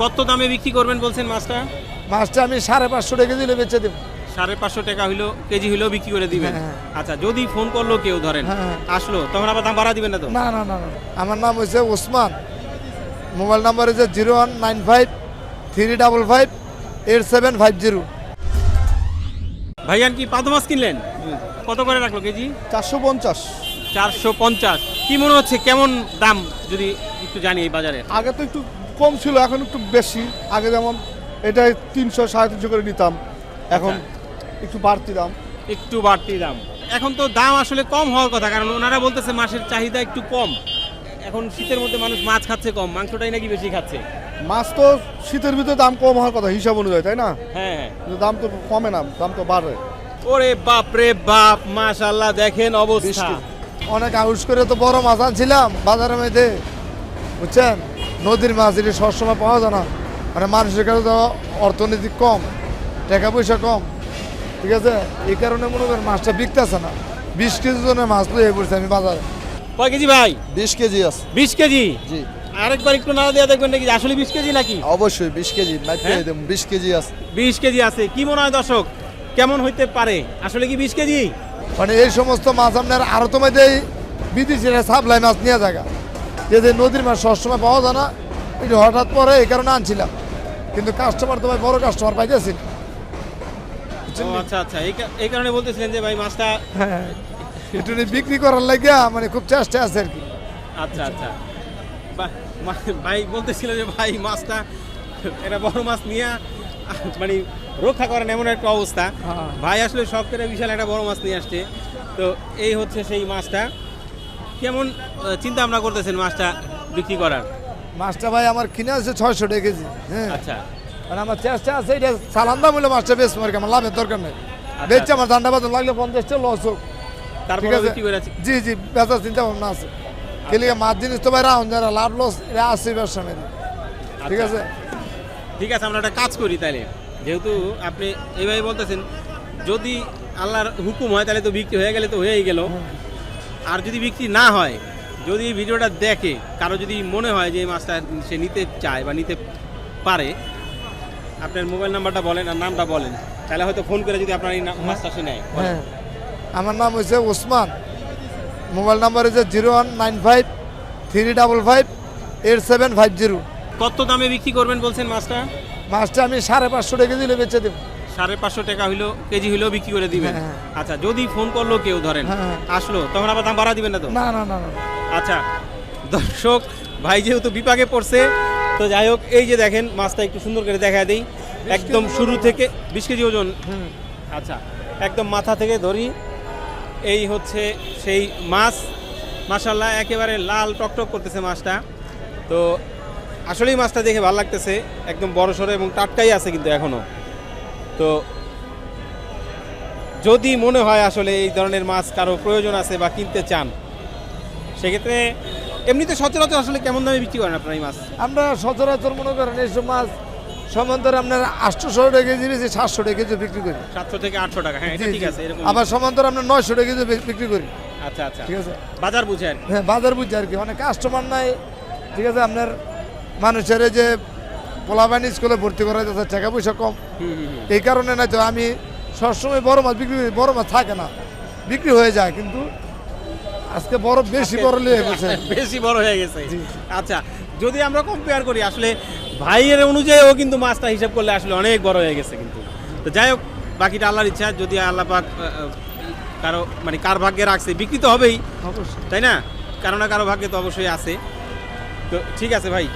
কত দামে বিক্রি করবেন বলছেন মাছটা? মাছটা আমি সাড়ে পাঁচশো টাকা দিলে বেচে দেবো। সাড়ে পাঁচশো টাকা হইল কেজি হইলেও বিক্রি করে দিবেন। হ্যাঁ, আচ্ছা যদি ফোন করল কেউ ধরেন হ্যাঁ। আসলো তখন আবার দাম বাড়া দিবেন না তো? না না না না আমার নাম হচ্ছে ওসমান। মোবাইল নাম্বার হচ্ছে zero one nine five three double five eight seven five zero. ভাইয়ান কি পাদু মাছ কিনলেন? কত করে রাখল কেজি? চারশো পঞ্চাশ। চারশো পঞ্চাশ। কি মনে হচ্ছে কেমন দাম যদি একটু জানি এই বাজারে? আগে তো একটু কম ছিল এখন একটু বেশি। আগে যেমন এটা তিনশো সাড়ে তিনশো করে নিতাম এখন একটু বাড়তি দাম। একটু বাড়তি দাম। এখন তো দাম আসলে কম হওয়ার কথা কারণ ওনারা বলতেছে মাছের চাহিদা একটু কম। এখন শীতের মধ্যে মানুষ মাছ খাচ্ছে কম মাংসটাই নাকি বেশি খাচ্ছে। মাছ তো শীতের ভিতরে দাম কম হওয়ার কথা হিসাব অনুযায়ী তাই না? হ্যাঁ। হ্যাঁ দাম তো কমে না দাম তো বাড়ে। ওরে বাপ রে বাপ মাশাল্লাহ দেখেন অবস্থা। অনেক আউস করে তো বড় মাছ আনছিলাম বাজারের মধ্যে বুঝছেন? নদীর মাছ এটা সবসময় পাওয়া যায় না মানে মানুষের কাছে তো অর্থনীতি কম টাকা পয়সা কম ঠিক আছে? এই কারণে মনে করেন মাছটা বিকতেছে না। বিশ কেজি জনের মাছ লয়ে পড়ছে আমি বাজারে। কয় কেজি ভাই? বিশ কেজি আছে। বিশ কেজি? জি। আরেকবার একটু নাড়া দিয়ে দেখবেন নাকি আসলে বিশ কেজি নাকি? অবশ্যই বিশ কেজি হ্যাঁ? বিশ কেজি আছে। বিশ কেজি আছে। কি মনে হয় দর্শক কেমন হইতে পারে? আসলে কি বিশ কেজি? মানে এই সমস্ত মাছ আপনার আরও তো মধ্যে বিদেশিরা সাপ্লাই মাছ নিয়ে জায়গা যে যে নদীর মাছ সবসময় পাওয়া যায় না এটা হঠাৎ পরে এই কারণে আনছিলাম। কিন্তু কাস্টমার তো ভাই বড় কাস্টমার পাইতেছি। আচ্ছা আচ্ছা এই কারণে বলতেছিলেন যে ভাই মাছটা হ্যাঁ একটু নিয়ে বিক্রি করার লাগিয়া মানে খুব চেষ্টা আছে আর কি। আচ্ছা আচ্ছা। ভাই বলতেছিল যে ভাই মাছটা এটা বড় মাছ নিয়ে মানে রক্ষা করেন এমন একটা অবস্থা। হ্যাঁ। ভাই আসলে শখ করে বিশাল একটা বড় মাছ নিয়ে আসছে। তো এই হচ্ছে সেই মাছটা। কেমন চিন্তা ভাবনা করতেছেন মাছটা বিক্রি করার? মাছটা ভাই আমার কিনে আছে ছয়শো টাকা কেজি হ্যাঁ। আচ্ছা। মানে আমার চেষ্টা আছে এটা সালান দাম হলে মাছটা বেশ মার্কে আমার লাভের দরকার নেই। বেচছে আমার ধান্দা বাদন লাগলে পঞ্চাশটা লস হোক। ঠিক আছে? জি জি বেচার চিন্তা ভাবনা আছে কেলিকে মাছ জিনিস তো ভাই রাউন যারা লাভ লস এটা আছে ব্যবসা ঠিক আচ্ছা। আছে? ঠিক আছে আমরা একটা কাজ করি তাহলে যেহেতু আপনি এইভাবে বলতেছেন যদি আল্লাহর হুকুম হয় তাহলে তো বিক্রি হয়ে গেলে তো হয়েই গেল। আর যদি বিক্রি না হয় যদি এই ভিডিওটা দেখে কারও যদি মনে হয় যে এই মাছটা সে নিতে চায় বা নিতে পারে আপনার মোবাইল নাম্বারটা বলেন আর নামটা বলেন। তাহলে হয়তো ফোন করে যদি আপনার এই মাছটা সে নেয়। হ্যাঁ। আমার নাম হচ্ছে ওসমান। মোবাইল নাম্বার হচ্ছে zero one nine five three double five eight seven five zero. কত দামে বিক্রি করবেন বলছেন মাছটা? মাছটা আমি সাড়ে পাঁচশো টাকা দিলে বেচে দেবো। সাড়ে পাঁচশো টাকা হইল কেজি হইলেও বিক্রি করে দিবেন। হ্যাঁ, আচ্ছা যদি ফোন করল কেউ ধরেন হ্যাঁ। আসলো তখন আবার দাম বাড়া দিবেন না তো? না না না আচ্ছা দর্শক ভাই যেহেতু বিপাকে পড়ছে তো যাই হোক এই যে দেখেন মাছটা একটু সুন্দর করে দেখা দিই। একদম শুরু থেকে বিশ কেজি ওজন। আচ্ছা একদম মাথা থেকে ধরি। এই হচ্ছে সেই মাছ। মাশাল্লাহ একেবারে লাল টকটক করতেছে মাছটা। তো আসলেই মাছটা দেখে ভালো লাগতেছে। একদম বড় সড়ো এবং টাটকাই আছে কিন্তু এখনও তো যদি মনে হয় আসলে এই ধরনের মাছ কারও প্রয়োজন আছে বা কিনতে চান সেক্ষেত্রে এমনিতে সচরাচর আসলে কেমন দামে বিক্রি করেন আপনার এই মাছ? আমরা সচরাচর মনে করেন এইসব মাছ সমান্তর আপনার আটশোশো টাকা কেজি বেশি সাতশো টাকা কেজি বিক্রি করি। সাতশো থেকে আটশো টাকা হ্যাঁ ঠিক আছে এরকম আবার সমান্তর আপনার নয়শো টাকা কেজি বিক্রি করি। আচ্ছা আচ্ছা। ঠিক আছে? বাজার বুঝে আর কি। হ্যাঁ বাজার বুঝছে আর কি। অনেক কাস্টমার নাই ঠিক আছে? আপনার মানুষের যে পোলাবাইন স্কুলে ভর্তি করা যাচ্ছে টাকা পয়সা কম। এই কারণে না তো আমি সবসময় বড় মাছ বিক্রি করি বড় মাছ থাকে না বিক্রি হয়ে যায় কিন্তু আজকে বড় বেশি বড় হয়ে গেছে। বেশি বড় হয়ে গেছে। আচ্ছা যদি আমরা কম্পেয়ার করি আসলে ভাইয়ের অনুযায়ীও কিন্তু মাছটা হিসাব করলে আসলে অনেক বড় হয়ে গেছে কিন্তু। তো যাই হোক বাকিটা আল্লাহর ইচ্ছা যদি আল্লাহ পাক কারও মানে কার ভাগ্যে রাখছে বিক্রি তো হবেই। অবশ্যই। তাই না? কারও না কারও ভাগ্যে তো অবশ্যই আছে। তো ঠিক আছে ভাই।